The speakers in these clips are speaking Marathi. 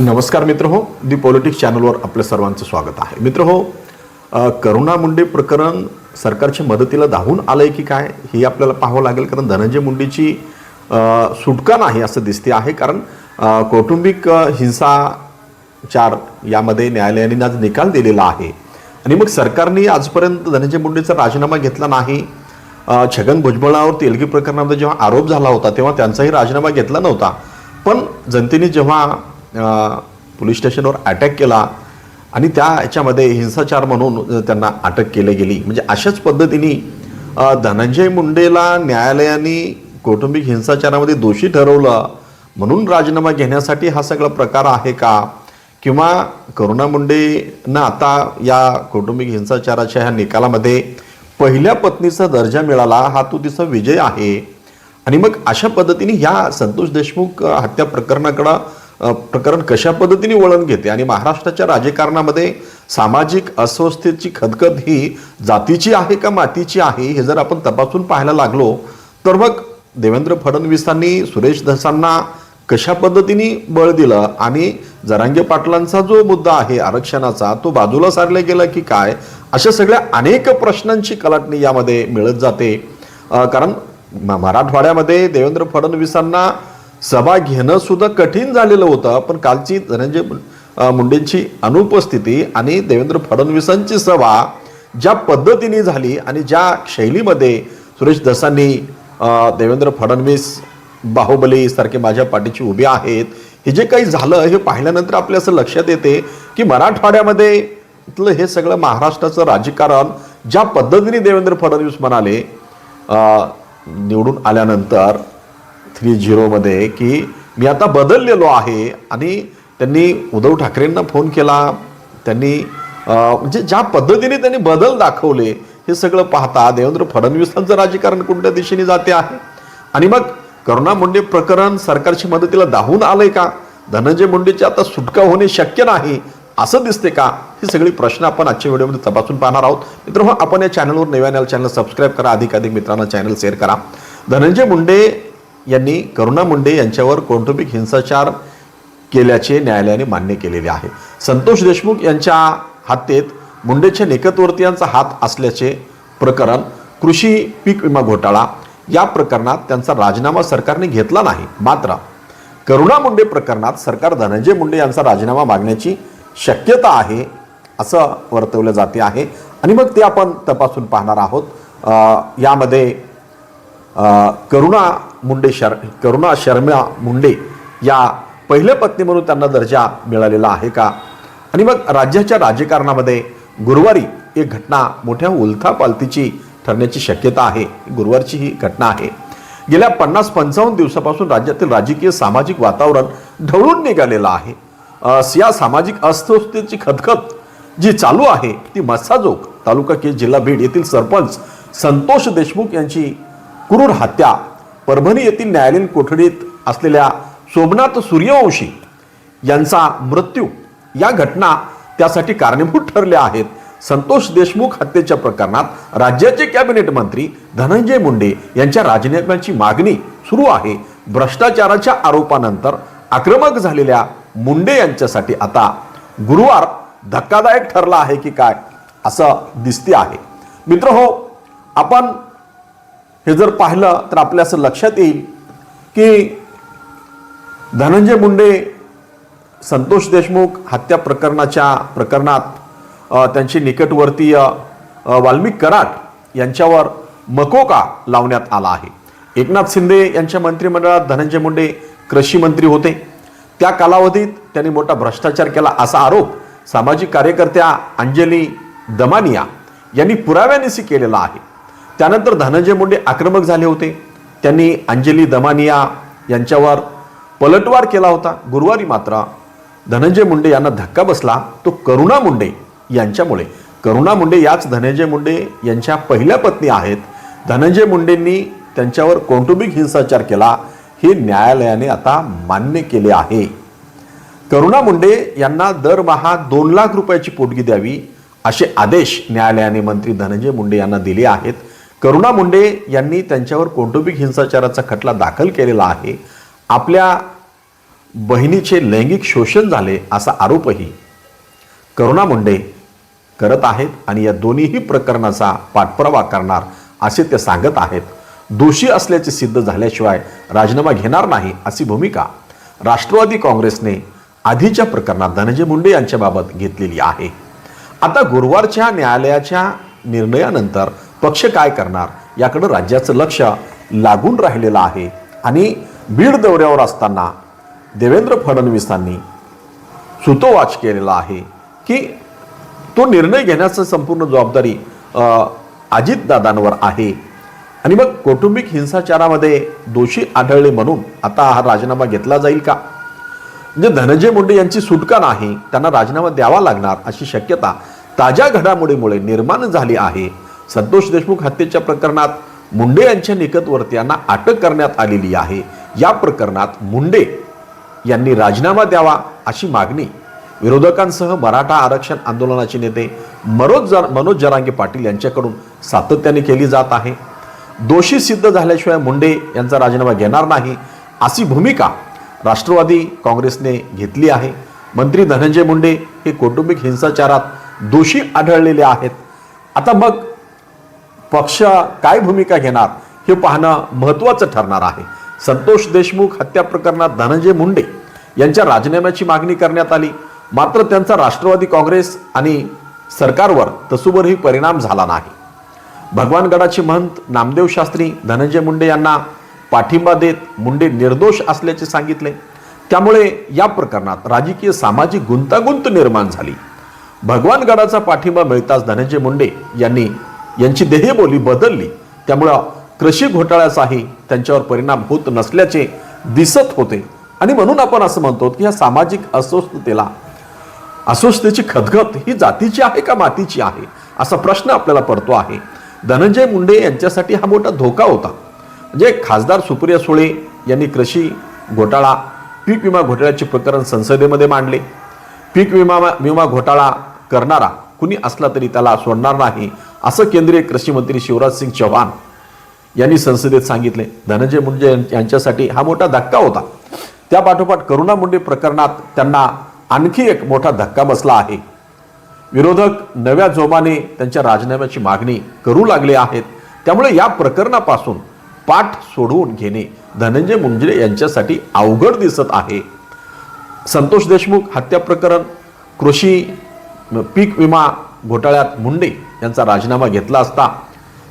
नमस्कार मित्र हो दी पॉलिटिक्स चॅनलवर आपल्या सर्वांचं स्वागत आहे. मित्र हो करुणा मुंडे प्रकरण सरकारच्या मदतीला धावून आलंय की काय हे आपल्याला पाहावं लागेल. कारण धनंजय मुंडेची सुटका नाही असं दिसते आहे. कारण कौटुंबिक हिंसाचार यामध्ये न्यायालयाने आज निकाल दिलेला आहे. आणि मग सरकारने आजपर्यंत धनंजय मुंडेचा राजीनामा घेतला नाही. छगन भुजबळावर तेलगी प्रकरणामध्ये जेव्हा आरोप झाला होता तेव्हा त्यांचाही राजीनामा घेतला नव्हता. पण जनतेने जेव्हा पोलीस स्टेशनवर अटॅक केला आणि त्या ह्याच्यामध्ये हिंसाचार म्हणून त्यांना अटक केली गेली. म्हणजे अशाच पद्धतीने धनंजय मुंडेला न्यायालयाने कौटुंबिक हिंसाचारामध्ये दोषी ठरवलं म्हणून राजीनामा घेण्यासाठी हा सगळा प्रकार आहे का? किंवा करुणा मुंडेंना आता या कौटुंबिक हिंसाचाराच्या ह्या निकालामध्ये पहिल्या पत्नीचा दर्जा मिळाला हा तो तिचा विजय आहे. आणि मग अशा पद्धतीने ह्या संतोष देशमुख हत्या प्रकरणाकडं प्रकरण कशा पद्धतीने वळण घेते? आणि महाराष्ट्राच्या राजकारणामध्ये सामाजिक अस्वस्थतेची खदखद ही जातीची आहे का मातीची आहे हे जर आपण तपासून पाहायला लागलो तर मग देवेंद्र फडणवीसांनी सुरेश धसांना कशा पद्धतीने बळ दिलं? आणि जरांगे पाटलांचा जो मुद्दा आहे आरक्षणाचा तो बाजूला सारला गेला की काय? अशा सगळ्या अनेक प्रश्नांची कलाटणी यामध्ये मिळत जाते. कारण म- मराठवाड्यामध्ये देवेंद्र फडणवीसांना सभा घेणं सुद्धा कठीण झालेलं होतं पण कालची धनंजय मुंडेंची अनुपस्थिती आणि देवेंद्र फडणवीसांची सभा ज्या पद्धतीने झाली आणि ज्या शैलीमध्ये सुरेश दसांनी देवेंद्र फडणवीस बाहुबली सारखे माझ्या पाठीची उभे आहेत हे जे काही झालं हे पाहिल्यानंतर आपल्या असं लक्षात येते की मराठवाड्यामध्ये इथलं हे सगळं महाराष्ट्राचं राजकारण ज्या पद्धतीने देवेंद्र फडणवीस म्हणाले निवडून आल्यानंतर थ्री झिरोमध्ये की मी आता बदललेलो आहे आणि त्यांनी उद्धव ठाकरेंना फोन केला. त्यांनी म्हणजे ज्या पद्धतीने त्यांनी बदल दाखवले हे सगळं पाहता देवेंद्र फडणवीसांचं राजकारण कोणत्या दिशेने जाते आहे? आणि मग करुणा मुंडे प्रकरण सरकारच्या मदतीला धावून आलंय का? धनंजय मुंडेची आता सुटका होणे शक्य नाही असं दिसते का? ही सगळी प्रश्न आपण आजच्या व्हिडिओमध्ये तपासून पाहणार आहोत. मित्र आपण या चॅनलवर नव्याने चॅनल सबस्क्राईब करा अधिकाधिक मित्रांना चॅनल शेअर करा. धनंजय मुंडे यांनी करुणा मुंडे यांच्यावर कौटुंबिक हिंसाचार केल्याचे न्यायालयाने मान्य केलेले आहे. संतोष देशमुख यांच्या हत्येत मुंडेच्या निकटवर्तीयांचा हात असल्याचे प्रकरण कृषी पीक विमा घोटाळा या प्रकरणात त्यांचा राजीनामा सरकारने घेतला नाही. मात्र करुणा मुंडे प्रकरणात सरकार धनंजय मुंडे यांचा राजीनामा मागण्याची शक्यता आहे असं वर्तवलं जाते आहे. आणि मग ते आपण तपासून पाहणार आहोत. यामध्ये करुणा मुंडे शर करुणा शर्मा मुंडे या पहिल्या पत्नी म्हणून त्यांना दर्जा मिळालेला आहे का? आणि मग राज्याच्या राजकारणामध्ये गुरुवारी एक घटना मोठ्या उलथापालथीची ठरण्याची शक्यता आहे. गुरुवारची ही घटना आहे. गेल्या पन्नास पंचावन्न दिवसापासून राज्यातील राजकीय सामाजिक वातावरण ढवळून निघालेलं आहे. या सामाजिक अस्वस्थतेची खदखत जी चालू आहे ती मस्साजोग तालुका के जिल्हा बीड येथील सरपंच संतोष देशमुख यांची क्रूर हत्या परभणी येथील न्यायालयीन कोठडीत असलेल्या सोमनाथ सूर्यवंशी यांचा मृत्यू या घटना त्यासाठी कारणीभूत ठरल्या आहेत. संतोष देशमुख हत्येच्या प्रकरणात राज्याचे कॅबिनेट मंत्री धनंजय मुंडे यांच्या राजीनाम्याची मागणी सुरू आहे. भ्रष्टाचाराच्या आरोपानंतर आक्रमक झालेल्या मुंडे यांच्यासाठी आता गुरुवार धक्कादायक ठरला आहे की काय असं दिसते आहे. मित्र हो आपण हे जर पाहिलं तर आपल्या असं लक्षात येईल की धनंजय मुंडे संतोष देशमुख हत्या प्रकरणाच्या प्रकरणात त्यांचे निकटवर्तीय वाल्मिक कराट यांच्यावर मकोका लावण्यात आला आहे. एकनाथ शिंदे यांच्या मंत्रिमंडळात धनंजय मुंडे कृषी मंत्री होते. त्या कालावधीत त्यांनी मोठा भ्रष्टाचार केला असा आरोप सामाजिक कार्यकर्त्या अंजली दमानिया यांनी पुराव्यानिशी केलेला आहे. त्यानंतर धनंजय मुंडे आक्रमक झाले होते. त्यांनी अंजली दमानिया यांच्यावर पलटवार केला होता. गुरुवारी मात्र धनंजय मुंडे यांना धक्का बसला. तो करुणा मुंडे यांच्यामुळे. करुणा मुंडे याच धनंजय मुंडे यांच्या पहिल्या पत्नी आहेत. धनंजय मुंडेंनी त्यांच्यावर कौटुंबिक हिंसाचार केला. हे न्यायालयाने आता मान्य केले आहे. करुणा मुंडे यांना दरमहा दोन लाख रुपयाची पोटगी द्यावी असे आदेश न्यायालयाने मंत्री धनंजय मुंडे यांना दिले आहेत. करुणा मुंडे यांनी त्यांच्यावर कौटुंबिक हिंसाचाराचा खटला दाखल केलेला आहे. आपल्या बहिणीचे लैंगिक शोषण झाले असा आरोपही करुणा मुंडे करत आहेत आणि या दोन्हीही प्रकरणाचा पाठपुरावा करणार असे ते सांगत आहेत. दोषी असल्याचे सिद्ध झाल्याशिवाय राजीनामा घेणार नाही अशी भूमिका राष्ट्रवादी काँग्रेसने आधीच्या प्रकरणात धनंजय मुंडे यांच्याबाबत घेतलेली आहे. आता गुरुवारच्या न्यायालयाच्या निर्णयानंतर पक्ष काय करणार? याकडं राज्याचं लक्ष लागून राहिलेलं आहे. आणि बीड दौऱ्यावर असताना देवेंद्र फडणवीसांनी सुतोवाच केलेला आहे की तो निर्णय घेण्याचं संपूर्ण जबाबदारी अजितदादांवर आहे. आणि मग कौटुंबिक हिंसाचारामध्ये दोषी आढळले म्हणून आता हा राजीनामा घेतला जाईल का? म्हणजे धनंजय मुंडे यांची सुटका नाही त्यांना राजीनामा द्यावा लागणार अशी शक्यता ताज्या घडामोडीमुळे निर्माण झाली आहे. संतोष देशमुख हत्येच्या प्रकरणात मुंडे यांच्या निकटवर्तीयांना अटक करण्यात आलेली आहे. या प्रकरणात मुंडे यांनी राजीनामा द्यावा अशी मागणी विरोधकांसह मराठा आरक्षण आंदोलनाचे नेते मनोज जर मनोज जरांगे पाटील यांच्याकडून सातत्याने केली जात आहे. दोषी सिद्ध झाल्याशिवाय मुंडे यांचा राजीनामा घेणार नाही अशी भूमिका राष्ट्रवादी काँग्रेसने घेतली आहे. मंत्री धनंजय मुंडे हे कौटुंबिक हिंसाचारात दोषी आढळलेले आहेत. आता मग पक्ष काय भूमिका घेणार हे पाहणं महत्त्वाचं ठरणार आहे. संतोष देशमुख हत्या प्रकरणात धनंजय मुंडे यांच्या राजीनाम्याची मागणी करण्यात आली. मात्र त्यांचा राष्ट्रवादी काँग्रेस आणि सरकारवर तसूवरही परिणाम झाला नाही. भगवानगडाचे महंत नामदेव शास्त्री धनंजय मुंडे यांना पाठिंबा देत मुंडे निर्दोष असल्याचे सांगितले. त्यामुळे या प्रकरणात राजकीय सामाजिक गुंतागुंत निर्माण झाली. भगवानगडाचा पाठिंबा मिळताच धनंजय मुंडे यांनी यांची देहबोली बदलली. त्यामुळं कृषी घोटाळ्याचाही त्यांच्यावर परिणाम होत नसल्याचे दिसत होते. आणि म्हणून आपण असं म्हणतो की या सामाजिक अस्वस्थतेला अस्वस्थतेची खदखत ही जातीची आहे का मातीची आहे? असा प्रश्न आपल्याला पडतो आहे. धनंजय मुंडे यांच्यासाठी हा मोठा धोका होता. म्हणजे खासदार सुप्रिया सुळे यांनी कृषी घोटाळा पीक विमा घोटाळ्याचे प्रकरण संसदेमध्ये मांडले. पीक विमा विमा घोटाळा करणारा कुणी असला तरी त्याला सोडणार नाही. असं केंद्रीय कृषी मंत्री शिवराज सिंग चव्हाण यांनी संसदेत सांगितले. धनंजय मुंडे यांच्यासाठी हा मोठा धक्का होता. त्या पाठोपाठ करुणा मुंडे प्रकरणात त्यांना आणखी एक मोठा धक्का बसला आहे. विरोधक नव्या जोमाने त्यांच्या राजीनाम्याची मागणी करू लागले आहेत. त्यामुळे या प्रकरणापासून पाठ सोडवून घेणे धनंजय मुंडे यांच्यासाठी अवघड दिसत आहे. संतोष देशमुख हत्या प्रकरण कृषी पीक विमा घोटाळ्यात मुंडे यांचा राजीनामा घेतला असता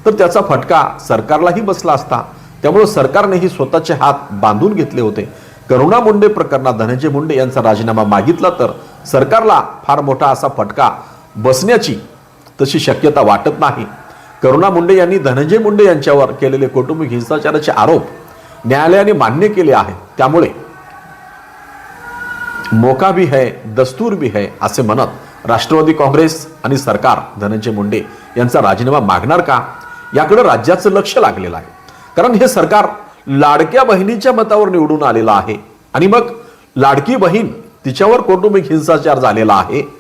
तर त्याचा फटका सरकारलाही बसला असता. त्यामुळे सरकारनेही स्वतःचे हात बांधून घेतले होते. करुणा मुंडे प्रकरणात धनंजय मुंडे यांचा राजीनामा मागितला तर सरकारला फार मोठा असा फटका बसण्याची तशी शक्यता वाटत नाही. करुणा मुंडे यांनी धनंजय मुंडे यांच्यावर केलेले कौटुंबिक हिंसाचाराचे आरोप न्यायालयाने मान्य केले आहेत. त्यामुळे मोका भी है दस्तूर भी है असे म्हणत राष्ट्रवादी काँग्रेस आणि सरकार धनंजय मुंडे यांचा राजीनामा मागणार का? याकडे राज्याचं लक्ष लागलेलं आहे. कारण हे सरकार लाडक्या बहिणीच्या मतावर निवडून आलेलं आहे. आणि मग लाडकी बहीण तिच्यावर कौटुंबिक हिंसाचार झालेला आहे.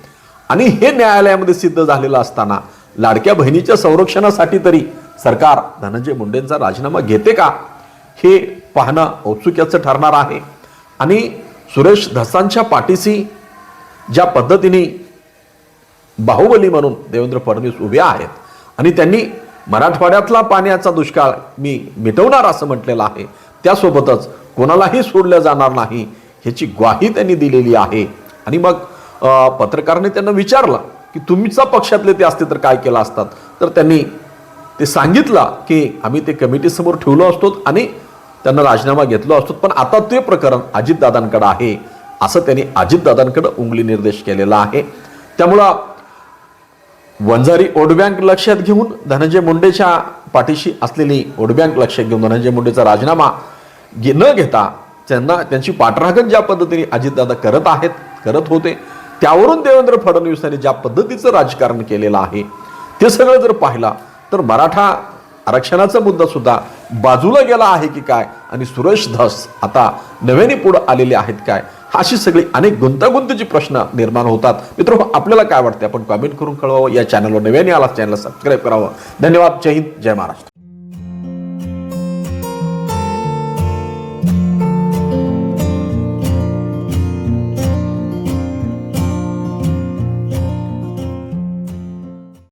आणि हे न्यायालयामध्ये सिद्ध झालेलं असताना लाडक्या बहिणीच्या संरक्षणासाठी तरी सरकार धनंजय मुंडेंचा राजीनामा घेते का? हे पाहणं औत्सुक्याचं ठरणार आहे. आणि सुरेश धसांच्या पाठीशी ज्या पद्धतीने बाहुबली म्हणून देवेंद्र फडणवीस उभे आहेत. आणि त्यांनी मराठवाड्यातला पाण्याचा दुष्काळ मी मिटवणार असं म्हटलेलं आहे. त्यासोबतच कोणालाही सोडलं जाणार नाही ह्याची ग्वाही त्यांनी दिलेली आहे. आणि मग पत्रकाराने त्यांना विचारलं की तुमचा पक्षातले ते असते तर काय केलं असतात? तर त्यांनी ते सांगितलं की आम्ही ते कमिटीसमोर ठेवलो असतो आणि त्यांना राजीनामा घेतलो असतो. पण आता ते प्रकरण अजितदादांकडं आहे. असं त्यांनी अजितदादांकडं उंगली निर्देश केलेला आहे. त्यामुळं वंजारी वोट बँक लक्षात घेऊन धनंजय मुंडेच्या पाठीशी असलेली वोट बँक लक्षात घेऊन धनंजय मुंडेचा राजीनामा घे- न घेता त्यांना त्यांची पाठराखण ज्या पद्धतीने अजितदादा करत आहेत करत होते त्यावरून देवेंद्र फडणवीसांनी ज्या पद्धतीचं राजकारण केलेलं आहे ते सगळं जर पाहिला तर मराठा आरक्षणाचा मुद्दा सुद्धा बाजूला गेला आहे की काय? आणि सुरेश धस आता नव्याने पुढे आलेले आहेत काय? अशी सगळी अनेक गुंतागुंतीचे प्रश्न निर्माण होतात. मित्र आपल्याला काय वाटते आपण कमेंट करून कळवावं. या चॅनलवर नव्याने आला चॅनलला सबस्क्राईब करावं. धन्यवाद. जय हिंद. जय महाराष्ट्र.